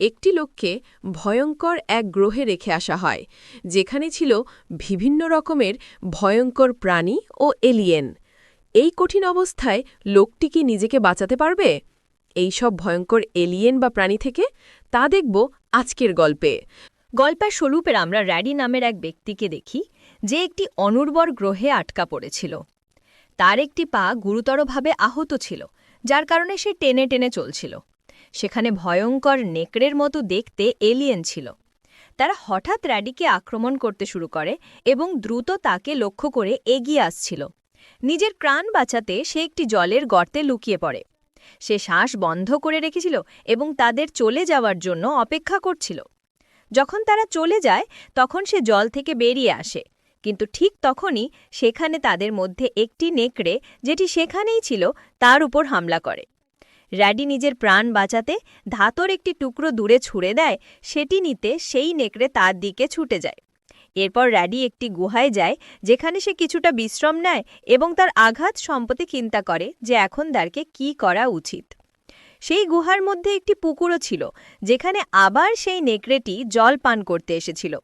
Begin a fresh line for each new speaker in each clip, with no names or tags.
একটি লোককে ভয়ঙ্কর এক গ্রহে রেখে আসা হয়, যেখানে ছিল বিভিন্ন রকমের ভয়ঙ্কর প্রাণী ও এলিয়েন। এই কঠিন অবস্থায় লোকটি কি নিজেকে বাঁচাতে পারবে? এই সব ভয়ঙ্কর এলিয়েন বা প্রাণী থেকে তা দেখব আজকের গল্পে।
গল্পের স্বরূপের আমরা র্যাডি নামের এক ব্যক্তিকে দেখি, যে একটি অনুর্বর গ্রহে আটকা পড়েছিল। তার একটি পা গুরুতরভাবে আহত ছিল, যার কারণে সে টেনে টেনে চলছিল। সেখানে ভয়ঙ্কর নেকড়ের মতো দেখতে এলিয়েন ছিল। তারা হঠাৎ র্যাডিকে আক্রমণ করতে শুরু করে এবং দ্রুত তাকে লক্ষ্য করে এগিয়ে আসছিল। নিজের প্রাণ বাঁচাতে সে একটি জলের গর্তে লুকিয়ে পড়ে। সে শ্বাস বন্ধ করে রেখেছিল এবং তাদের চলে যাওয়ার জন্য অপেক্ষা করছিল। যখন তারা চলে যায়, তখন সে জল থেকে বেরিয়ে আসে। কিন্তু ঠিক তখনই সেখানে তাদের মধ্যে একটি নেকড়ে, যেটি সেখানেই ছিল, তার উপর হামলা করে। র্যাডি নিজের প্রাণ বাঁচাতে ধাতর একটি টুকরো দূরে ছুঁড়ে দেয়, সেটি নিতে সেই নেকড়ে তার দিকে ছুটে যায়। এরপর র্যাডি একটি গুহায় যায়, যেখানে সে কিছুটা বিশ্রাম নেয় এবং তার আঘাত সম্পত্তি চিন্তা করে যে এখন তারকে কি করা উচিত। সেই গুহার মধ্যে একটি পুকুরও ছিল, যেখানে আবার সেই নেকড়েটি জল পান করতে এসেছিল।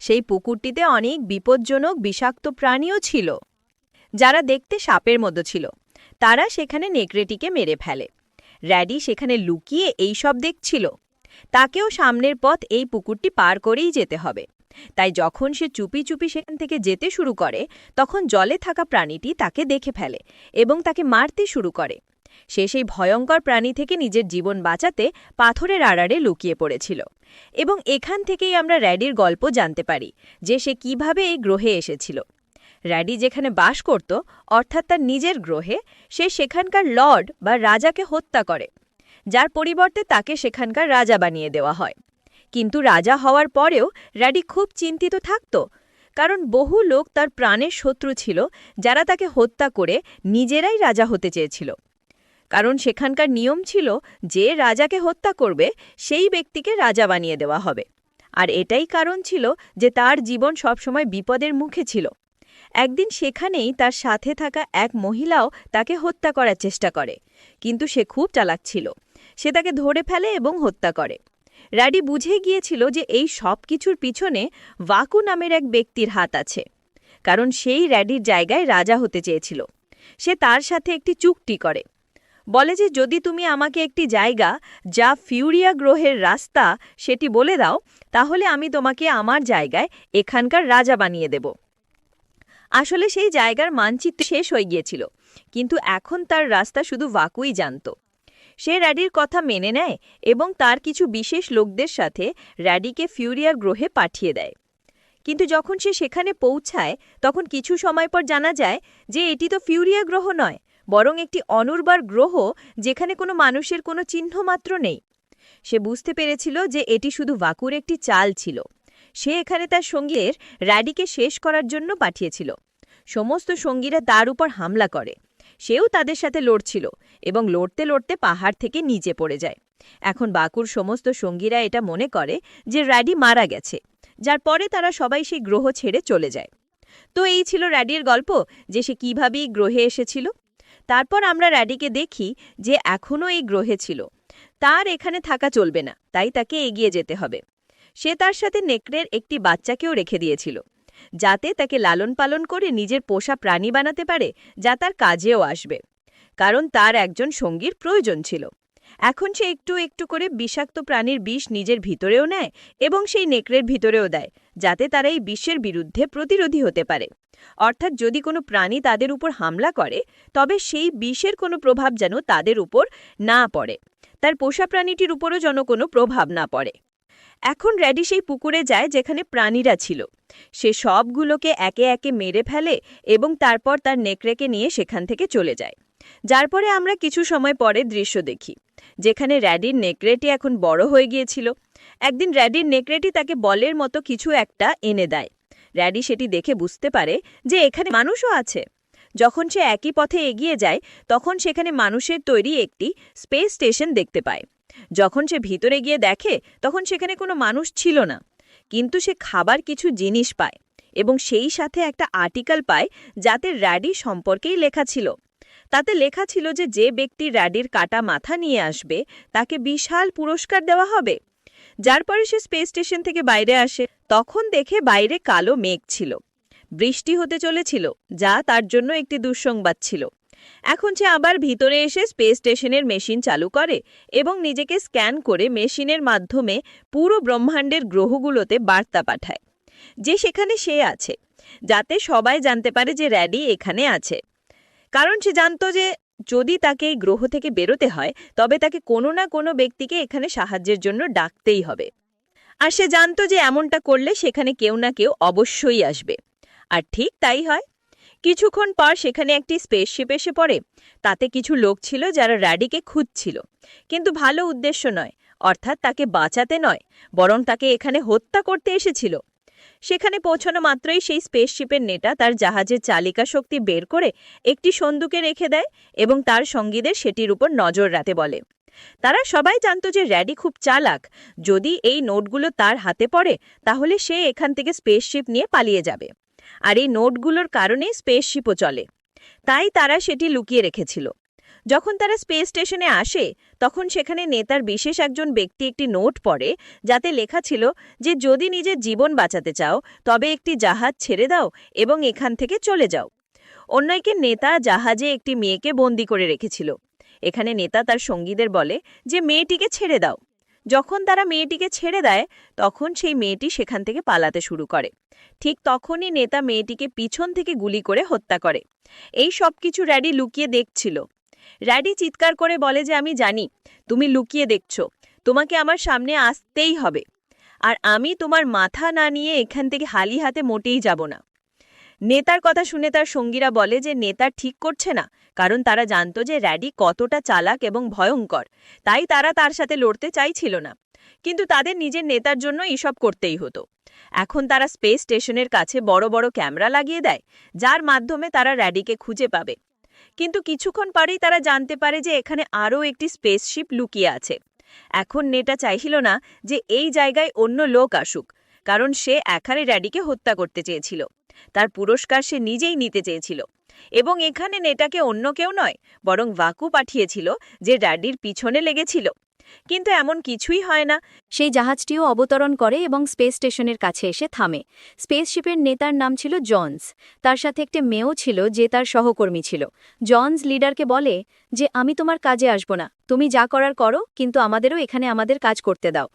সেই পুকুরটিতে অনেক বিপজ্জনক বিষাক্ত প্রাণীও ছিল, যারা দেখতে সাপের মতো ছিল। তারা সেখানে নেকড়েটিকে মেরে ফেলে। র্যাডি সেখানে লুকিয়ে এই সব দেখছিল। তাকেও সামনের পথ এই পুকুরটি পার করেই যেতে হবে। তাই যখন সে চুপি চুপি সেখান থেকে যেতে শুরু করে, তখন জলে থাকা প্রাণীটি তাকে দেখে ফেলে এবং তাকে মারতে শুরু করে। সে সেই ভয়ঙ্কর প্রাণী থেকে নিজের জীবন বাঁচাতে পাথরের আড়াড়ে লুকিয়ে পড়েছিল এবং এখান থেকেই আমরা র্যাডির গল্প জানতে পারি যে সে কীভাবে এই গ্রহে এসেছিল। র্যাডি যেখানে বাস করত, অর্থাৎ তার নিজের গ্রহে, সে সেখানকার লর্ড বা রাজাকে হত্যা করে। যার পরিবর্তে তাকে সেখানকার রাজা বানিয়ে দেওয়া হয়। কিন্তু রাজা হওয়ার পরেও র্যাডি খুব চিন্তিত থাকত, কারণ বহু লোক তার প্রাণের শত্রু ছিল, যারা তাকে হত্যা করে নিজেরাই রাজা হতে চেয়েছিল। কারণ সেখানকার নিয়ম ছিল, যে রাজাকে হত্যা করবে, সেই ব্যক্তিকে রাজা বানিয়ে দেওয়া হবে। আর এটাই কারণ ছিল, যে তার জীবন সবসময় বিপদের মুখে ছিল। একদিন সেখানেই তার সাথে থাকা এক মহিলাও তাকে হত্যা করার চেষ্টা করে, কিন্তু সে খুব চালাক ছিল। সে তাকে ধরে ফেলে এবং হত্যা করে। র্যাডি বুঝে গিয়েছিল যে এই সব কিছুর পিছনে ওয়াকু নামের এক ব্যক্তির হাত আছে, কারণ সেই র্যাডির জায়গায় রাজা হতে চেয়েছিল। সে তার সাথে একটি চুক্তি করে। বলে যে, যদি তুমি আমাকে একটি জায়গা যা ফিউরিয়া গ্রহের রাস্তা, সেটি বলে দাও, তাহলে আমি তোমাকে আমার জায়গায় এখানকার রাজা বানিয়ে দেব। আসলে সেই জায়গার মানচিত্র শেষ হয়ে গিয়েছিল, কিন্তু এখন তার রাস্তা শুধু ভাকুই জানত। সে র্যাডির কথা মেনে নেয় এবং তার কিছু বিশেষ লোকদের সাথে র্যাডিকে ফিউরিয়ার গ্রহে পাঠিয়ে দেয়। কিন্তু যখন সে সেখানে পৌঁছায়, তখন কিছু সময় পর জানা যায় যে এটি তো ফিউরিয়া গ্রহ নয়, বরং একটি অনুর্বার গ্রহ যেখানে কোনো মানুষের কোনো চিহ্ন মাত্র নেই। সে বুঝতে পেরেছিল যে এটি শুধু ভাকুর একটি চাল ছিল। সে এখানে তার সঙ্গীর র্যাডিকে শেষ করার জন্য পাঠিয়েছিল। সমস্ত সঙ্গীরা তার উপর হামলা করে। সেও তাদের সাথে লড়ছিল এবং লড়তে লড়তে পাহাড় থেকে নিচে পড়ে যায়। এখন বাকুর সমস্ত সঙ্গীরা এটা মনে করে যে র্যাডি মারা গেছে, যার পরে তারা সবাই সেই গ্রহ ছেড়ে চলে যায়। তো এই ছিল র্যাডির গল্প, যে সে কীভাবেই গ্রহে এসেছিল। তারপর আমরা র্যাডিকে দেখি যে এখনও এই গ্রহে ছিল। তার এখানে থাকা চলবে না, তাই তাকে এগিয়ে যেতে হবে। সে তার সাথে নেকড়ের একটি বাচ্চাকেও রেখে দিয়েছিল, যাতে তাকে লালন পালন করে নিজের পোষা প্রাণী বানাতে পারে, যা তার কাজেও আসবে, কারণ তার একজন সঙ্গীর প্রয়োজন ছিল। এখন সে একটু একটু করে বিষাক্ত প্রাণীর বিষ নিজের ভিতরেও নেয় এবং সেই নেকড়ের ভিতরেও দেয়, যাতে তারা এই বিশ্বের বিরুদ্ধে প্রতিরোধী হতে পারে। অর্থাৎ যদি কোনো প্রাণী তাদের উপর হামলা করে, তবে সেই বিষের কোনো প্রভাব যেন তাদের উপর না পড়ে, তার পোষা প্রাণীটির উপরও যেন কোনো প্রভাব না পড়ে। এখন র্যাডি সেই পুকুরে যায় যেখানে প্রাণীরা ছিল। সে সবগুলোকে একে একে মেরে ফেলে এবং তারপর তার নেকড়েকে নিয়ে সেখান থেকে চলে যায়। যার পরে আমরা কিছু সময় পরে দৃশ্য দেখি, যেখানে র্যাডির নেকড়েটি এখন বড় হয়ে গিয়েছিল। একদিন র্যাডির নেকড়েটি তাকে বলের মতো কিছু একটা এনে দেয়। র্যাডি সেটি দেখে বুঝতে পারে যে এখানে মানুষও আছে। যখন সে একই পথে এগিয়ে যায়, তখন সেখানে মানুষের তৈরি একটি স্পেস স্টেশন দেখতে পায়। যখন সে ভিতরে গিয়ে দেখে, তখন সেখানে কোনো মানুষ ছিল না। কিন্তু সে খাবার কিছু জিনিস পায় এবং সেই সাথে একটা আর্টিকেল পায় যাতে র্যাডি সম্পর্কেই লেখা ছিল। তাতে লেখা ছিল যে যে ব্যক্তি র্যাডির কাটা মাথা নিয়ে আসবে, তাকে বিশাল পুরস্কার দেওয়া হবে। যার পরে সে স্পেস স্টেশন থেকে বাইরে আসে। তখন দেখে বাইরে কালো মেঘ ছিল। বৃষ্টি হতে চলেছিল, যা তার জন্য একটি দুঃসংবাদ ছিল। এখন সে আবার ভিতরে এসে স্পেস স্টেশনের মেশিন চালু করে এবং নিজেকে স্ক্যান করে মেশিনের মাধ্যমে পুরো ব্রহ্মাণ্ডের গ্রহগুলোতে বার্তা পাঠায়, যে সেখানে সে আছে, যাতে সবাই জানতে পারে যে র্যাডি এখানে আছে। কারণ সে জানতো যে যদি তাকে এই গ্রহ থেকে বেরোতে হয়, তবে তাকে কোনো না কোনো ব্যক্তিকে এখানে সাহায্যের জন্য ডাকতেই হবে। আর সে জানতো যে এমনটা করলে সেখানে কেউ না কেউ অবশ্যই আসবে। আর ঠিক তাই হয়। কিছুক্ষণ পর সেখানে একটি স্পেসশিপ এসে পড়ে। তাতে কিছু লোক ছিল যারা র্যাডিকে খুঁজছিল। কিন্তু ভালো উদ্দেশ্য নয়, অর্থাৎ তাকে বাঁচাতে নয়, বরং তাকে এখানে হত্যা করতে এসেছিল। সেখানে পৌঁছানো মাত্রই সেই স্পেসশিপের নেতা তার জাহাজের চালিকা শক্তি বের করে একটি সন্দুকে রেখে দেয় এবং তার সঙ্গীদের সেটির উপর নজর রাখতে বলে। তারা সবাই জানত যে র্যাডি খুব চালাক। যদি এই নোটগুলো তার হাতে পড়ে, তাহলে সে এখান থেকে স্পেসশিপ নিয়ে পালিয়ে যাবে। আর এই নোটগুলোর কারণেই স্পেসশিপও চলে। তাই তারা সেটি লুকিয়ে রেখেছিল। যখন তারা স্পেস স্টেশনে আসে, তখন সেখানে নেতার বিশেষ একজন ব্যক্তি একটি নোট পড়ে, যাতে লেখা ছিল যে, যদি নিজের জীবন বাঁচাতে চাও, তবে একটি জাহাজ ছেড়ে দাও এবং এখান থেকে চলে যাও। অন্যকে নেতা জাহাজে একটি মেয়েকে বন্দি করে রেখেছিল। এখানে নেতা তার সঙ্গীদের বলে যে, মেয়েটিকে ছেড়ে দাও। যখন তারা মেয়েটিকে ছেড়ে দেয়, তখন সেই মেয়েটি সেখান থেকে পালাতে শুরু করে। ঠিক তখনই নেতা মেয়েটিকে পিছন থেকে গুলি করে হত্যা করে। এই সব কিছু র্যাডি লুকিয়ে দেখছিল। র্যাডি চিৎকার করে বলে যে, আমি জানি, তুমি লুকিয়ে দেখছ। তোমাকে আমার সামনে আসতেই হবে। আর আমি তোমার মাথা না নিয়ে এখান থেকে হালি হাতে মোটেই যাব না। নেতার কথা শুনে তার সঙ্গীরা বলে যে নেতা ঠিক করছে না, কারণ তারা জানতো যে র্যাডি কতটা চালাক এবং ভয়ঙ্কর, তাই তারা তার সাথে লড়তে চাইছিল না। কিন্তু তাদের নিজের নেতার জন্য এসব করতেই হতো। এখন তারা স্পেস স্টেশনের কাছে বড় বড় ক্যামেরা লাগিয়ে দেয়, যার মাধ্যমে তারা র্যাডিকে খুঁজে পাবে। কিন্তু কিছুক্ষণ পরেই তারা জানতে পারে যে এখানে আরও একটি স্পেসশিপ লুকিয়ে আছে। এখন নেটা চাইছিল না যে এই জায়গায় অন্য লোক আসুক, কারণ সে এখানে র্যাডিকে হত্যা করতে চেয়েছিল। তার পুরস্কার সে নিজেই নিতে চেয়েছিল। এবং এখানে নেটাকে অন্য কেউ নয়, বরং ভাকু পাঠিয়েছিল যে র্যাডির পিছনে লেগেছিল। কিন্তু এমন কিছুই হয় না।
সেই জাহাজটিও অবতরণ করে এবং স্পেস স্টেশনের কাছে এসে থামে। স্পেসশিপের নেতার নাম ছিল জনস। তার সাথে একটি মেয়েও ছিল যে তার সহকর্মী ছিল। জনস লিডারকে বলে যে, আমি তোমার কাজে আসব না। তুমি যা করার করো, কিন্তু আমাদেরও এখানে আমাদের কাজ করতে দাও।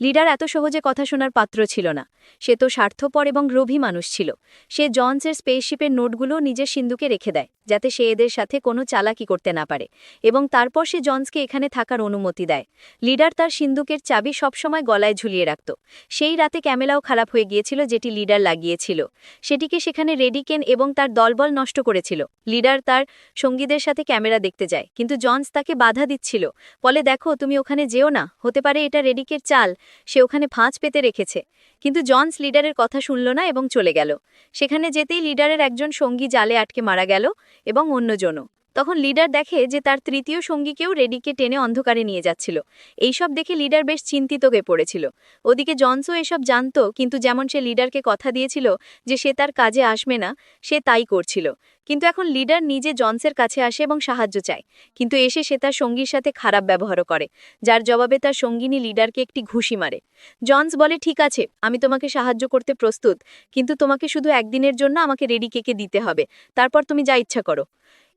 লিডার এত সহজে কথা শোনার পাত্র ছিল না। সে তো স্বার্থপর এবং লোভী মানুষ ছিল। সে জনসের স্পেসশিপের নোটগুলো নিজের সিন্ধুকে রেখে দেয়, যাতে সে এদের সাথে কোনো চালাকি করতে না পারে এবং তারপর সে জনসকে এখানে থাকার অনুমতি দেয়। লিডার তার সিন্ধুকের চাবি সবসময় গলায় ঝুলিয়ে রাখত। সেই রাতে ক্যামেলাও খারাপ হয়ে গিয়েছিল যেটি লিডার লাগিয়েছিল। সেটিকে সেখানে রেডিকেন এবং তার দলবল নষ্ট করেছিল। লিডার তার সঙ্গীদের সাথে ক্যামেরা দেখতে যায়, কিন্তু জনস তাকে বাধা দিচ্ছিল। বলে দেখো, তুমি ওখানে যেও না। হতে পারে এটা রেডিকের চাল সে ওখানে ফাঁচ পেতে রেখেছে। কিন্তু জনস লিডারের কথা শুনল না এবং চলে গেল। সেখানে যেতেই লিডারের একজন সঙ্গী জালে আটকে মারা গেল এবং অন্যজনও। তখন লিডার দেখে যে তার তৃতীয় সঙ্গীকেও রেডিকে টেনে অন্ধকারে নিয়ে যাচ্ছিল। এইসব দেখে লিডার বেশ চিন্তিত হয়ে পড়েছিল। ওদিকে জনসও এসব জানত, কিন্তু যেমন সে লিডারকে কথা দিয়েছিল যে সে তার কাজে আসবে না, সে তাই করছিল। কিন্তু এখন লিডার নিজে জনসের কাছে আসে এবং সাহায্য চায়। কিন্তু এসে সে তার সঙ্গীর সাথে খারাপ ব্যবহারও করে, যার জবাবে তার সঙ্গিনী লিডারকে একটি ঘুষি মারে। জনস বলে, ঠিক আছে, আমি তোমাকে সাহায্য করতে প্রস্তুত, কিন্তু তোমাকে শুধু একদিনের জন্য আমাকে রেডি কেকে দিতে হবে। তারপর তুমি যা ইচ্ছা করো।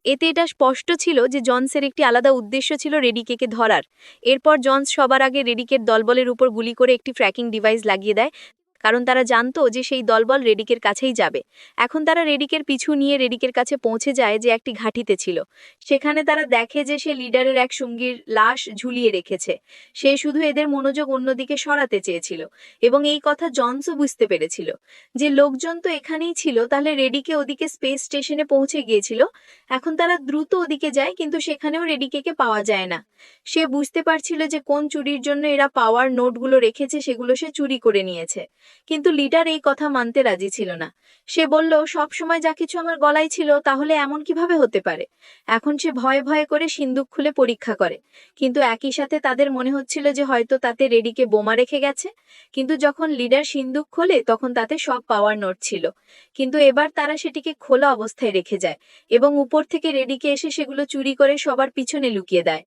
এতে এটা স্পষ্ট ছিল যে জনসের একটি আলাদা উদ্দেশ্য ছিল রেডিকেকে ধরার। এরপর জনস সবার আগে রেডিকের দলবলের উপর গুলি করে একটি ট্র্যাকিং ডিভাইস লাগিয়ে দেয় কারণ তারা জানতো যে সেই দলবল রেডিকের কাছেই যাবে। এখন তারা রেডিকের পিছু নিয়ে রেডিকের কাছে পৌঁছে যায় যে একটি ঘাঁটিতে ছিল। সেখানে তারা দেখে যে সে লিডারের এক সঙ্গীর লাশ ঝুলিয়ে রেখেছে। সে শুধু এদের মনোযোগ অন্যদিকে সরাতে চেয়েছিল এবং এই কথা জনসও বুঝতে পেরেছিল। যে লোকজন তো এখানেই ছিল, তাহলে রেডিকে ওদিকে স্পেস স্টেশনে পৌঁছে গিয়েছিল। এখন তারা দ্রুত ওদিকে যায়, কিন্তু সেখানেও রেডিকেকে পাওয়া যায় না। সে বুঝতে পারছিল যে কোন চুরির জন্য এরা পাওয়ার নোটগুলো রেখেছে, সেগুলো সে চুরি করে নিয়েছে। কিন্তু লিডার এই কথা মানতে রাজি ছিল না। সে বলল, সব সময় যা কিছু আমার গলায় ছিল, তাহলে এমন কীভাবে হতে পারে? এখন সে ভয়ে ভয়ে করে সিন্দুক খুলে পরীক্ষা করে। কিন্তু একই সাথে তাদের মনে হচ্ছিল যে হয়তো তাতে রেডিকে বোমা রেখে গেছে। কিন্তু যখন লিডার সিন্দুক খোলে, তখন তাতে সব পাওয়ার নোট ছিল। কিন্তু এবার তারা সেটিকে খোলা অবস্থায় রেখে যায় এবং উপর থেকে রেডিকে এসে সেগুলো চুরি করে সবার পিছনে লুকিয়ে দেয়।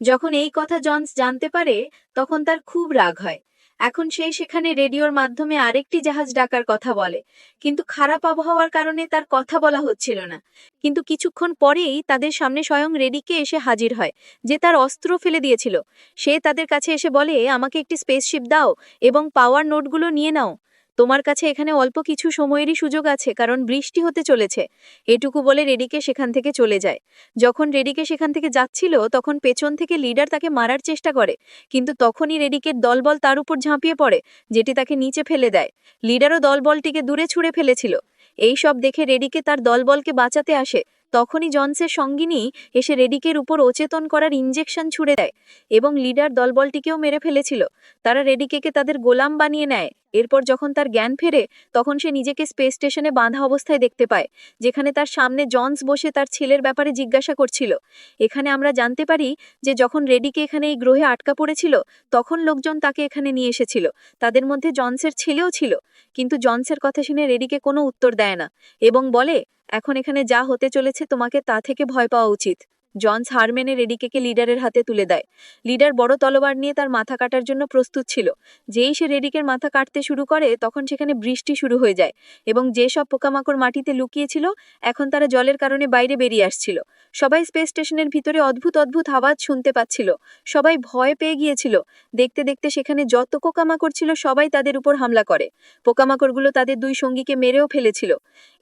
যখন এই কথা জনস জানতে পারে, তখন তার খুব রাগ হয়। এখন সেই সেখানে রেডিওর মাধ্যমে আরেকটি জাহাজ ডাকার কথা বলে। কিন্তু খারাপ আবহাওয়ার কারণে তার কথা বলা হচ্ছিল না। কিন্তু কিছুক্ষণ পরেই তাদের সামনে স্বয়ং রেডিকে এসে হাজির হয়, যে তার অস্ত্র ফেলে দিয়েছিল। সে তাদের কাছে এসে বলে, আমাকে একটি স্পেসশিপ দাও এবং পাওয়ার নোটগুলো নিয়ে নাও। তোমার কাছে এখানে অল্প কিছু সময়েরই সুযোগ আছে, কারণ বৃষ্টি হতে চলেছে। এটুকু বলে রেডিকে সেখান থেকে চলে যায়। যখন রেডিকে সেখান থেকে যাচ্ছিল, তখন পেছন থেকে লিডার তাকে মারার চেষ্টা করে, কিন্তু তখনই রেডিকের দলবল তার উপর ঝাঁপিয়ে পড়ে, যেটি তাকে নিচে ফেলে দেয়। লিডারও দলবলটিকে দূরে ছুঁড়ে ফেলেছিল। এই সব দেখে রেডিকে তার দলবলকে বাঁচাতে আসে। তখনই জনসের সঙ্গিনী এসে রেডিকের উপর অচেতন করার ইঞ্জেকশন ছুড়ে দেয় এবং লিডার দলবলটিকেও মেরে ফেলেছিল। তারা রেডিকেকে তাদের গোলাম বানিয়ে নেয়। এরপর যখন তার জ্ঞান ফেরে, তখন সে নিজেকে স্পেস স্টেশনে বাঁধা অবস্থায় দেখতে পায়, যেখানে তার সামনে জনস বসে তার ছেলের ব্যাপারে জিজ্ঞাসা করছিল। এখানে আমরা জানতে পারি যে যখন রেডিকে এখানে এই গ্রহে আটকা পড়েছিল, তখন লোকজন তাকে এখানে নিয়ে এসেছিল। তাদের মধ্যে জনসের ছেলেও ছিল। কিন্তু জনসের কথা শুনে রেডিকে কোনো উত্তর দেয় না এবং বলে এখন এখানে যা হতে চলেছে তোমাকে তা থেকে ভয় পাওয়া উচিত। জনস হার মেনে রেডিকেকে লিডারের হাতে তুলে দেয়। লিডার বড় তলোয়ার নিয়ে তার মাথা কাটার জন্য প্রস্তুত ছিল। যেই সে রেডিকের মাথা কাটতে শুরু করে, তখন সেখানে বৃষ্টি শুরু হয়ে যায় এবং যেসব পোকামাকড় মাটিতে লুকিয়েছিল, এখন তারা জলের কারণে বাইরে বেরিয়ে আসছিল। সবাই স্পেস স্টেশনের ভিতরে অদ্ভুত অদ্ভুত আওয়াজ শুনতে পাচ্ছিল। সবাই ভয় পেয়ে গিয়েছিল। দেখতে দেখতে সেখানে যত পোকামাকড় ছিল, সবাই তাদের উপর হামলা করে। পোকামাকড়গুলো তাদের দুই সঙ্গীকে মেরেও ফেলেছিল।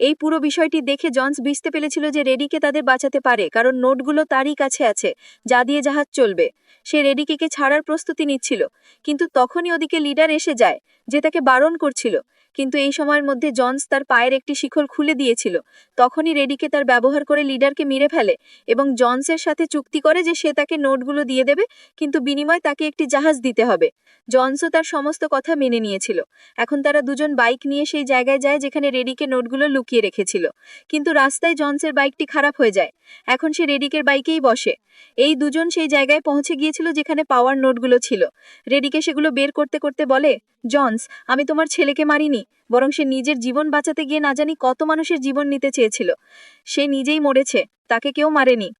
এই পুরো বিষয়টি দেখে জনস বুঝতে পেরেছিল যে রেডিকে তাদের বাঁচাতে পারে, কারণ নোটগুলো তারই কাছে আছে, যা দিয়ে জাহাজ চলবে। সে রেডিকিকে ছাড়ার প্রস্তুতি নিচ্ছিল, কিন্তু তখনই ওদিকে লিডার এসে যায়, যে তাকে বারণ করছিল। কিন্তু এই সময়ের মধ্যে জনস তার পায়ের একটি শিখর খুলে দিয়েছিল। তখনই রেডিকে তার ব্যবহার করে লিডারকে মেরে ফেলে এবং জনসের সাথে চুক্তি করে যে সে তাকে নোটগুলো দিয়ে দেবে, কিন্তু বিনিময়ে তাকে একটি জাহাজ দিতে হবে। জনসও তার সমস্ত কথা মেনে নিয়েছিল। এখন তারা দুজন বাইক নিয়ে সেই জায়গায় যায় যেখানে রেডিকে নোটগুলো লুকিয়ে রেখেছিল। কিন্তু রাস্তায় জনসের বাইকটি খারাপ হয়ে যায়। এখন সে রেডিকের বাইকেই বসে। এই দুজন সেই জায়গায় পৌঁছে গিয়েছিল যেখানে পাওয়ার নোটগুলো ছিল। রেডিকে সেগুলো বের করতে করতে বলে জনস, আমি তোমার ছেলেকে মারিনি, বরং সে নিজের জীবন বাঁচাতে গিয়ে না জানি কত মানুষের জীবন নিতে চেয়েছিল। সে নিজেই মরেছে, তাকে কেউ মারেনি।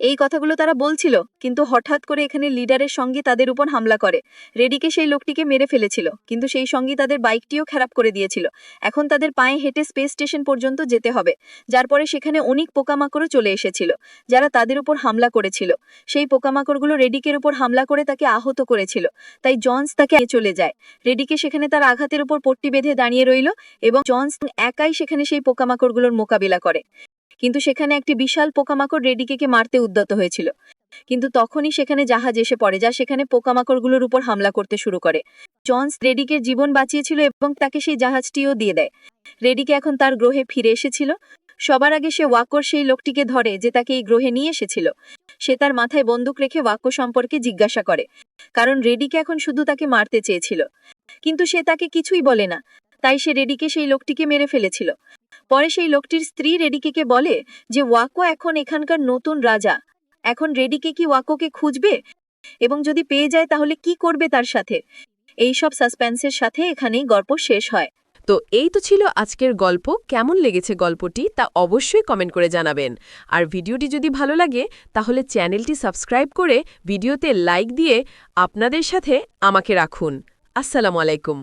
এই কথাগুলো তারা বলছিল, কিন্তু হঠাৎ করে এখানে লিডারের সঙ্গে তাদের উপর হামলা করে। রেডিকে সেই লোকটিকে মেরে ফেলেছিল, কিন্তু সেই সঙ্গী তাদের বাইকটিও খারাপ করে দিয়েছিল। এখন তাদের পায়ে হেঁটে স্পেস স্টেশন পর্যন্ত যেতে হবে, যার পরে সেখানে অনেক পোকামাকড়ও চলে এসেছিল, যারা তাদের উপর হামলা করেছিল। সেই পোকামাকড়গুলো রেডিকের উপর হামলা করে তাকে আহত করেছিল, তাই জনস তাকে চলে যায়। রেডিকে সেখানে তার আঘাতের উপর পট্টি বেঁধে দাঁড়িয়ে রইল এবং জনস একাই সেখানে সেই পোকামাকড়গুলোর মোকাবিলা করে। কিন্তু সেখানে একটি বিশাল পোকামাকড় রেডিকেকে মারতে উদ্যত হয়েছিল। কিন্তু তখনই সেখানে জাহাজ এসে পড়ে, যা সেখানে পোকামাকড়গুলোর উপর হামলা করতে শুরু করে। জনস রেডিকের জীবন বাঁচিয়েছিল এবং তাকে সেই জাহাজটিও দিয়ে দেয়। রেডিকে এখন তার গ্রহে ফিরে এসেছিল। সবার আগে সে ওয়াকর সেই লোকটিকে ধরে, যে তাকে এই গ্রহে নিয়ে এসেছিল। সে তার মাথায় বন্দুক রেখে ওয়াক্য সম্পর্কে জিজ্ঞাসা করে, কারণ রেডিকে এখন শুধু তাকে মারতে চেয়েছিল। কিন্তু সে তাকে কিছুই বলে না, তাই সে রেডিকে সেই লোকটিকে মেরে ফেলেছিল। পরে সেই লোকটির স্ত্রী রেডিকেকে বলে যে ওয়াকো এখন এখানকার নতুন রাজা। এখন রেডিকে কি ওয়াকোকে খুঁজবে? এবং যদি পেয়ে যায় তাহলে কি করবে তার সাথে? এই সব সাসপেন্সের সাথে এখানেই গল্প শেষ হয়।
তো এই তো ছিল আজকের গল্প। কেমন লেগেছে গল্পটি তা অবশ্যই কমেন্ট করে জানাবেন। আর ভিডিওটি যদি ভালো লাগে, তাহলে চ্যানেলটি সাবস্ক্রাইব করে ভিডিওতে লাইক দিয়ে আপনাদের সাথে আমাকে রাখুন। আসসালামু আলাইকুম।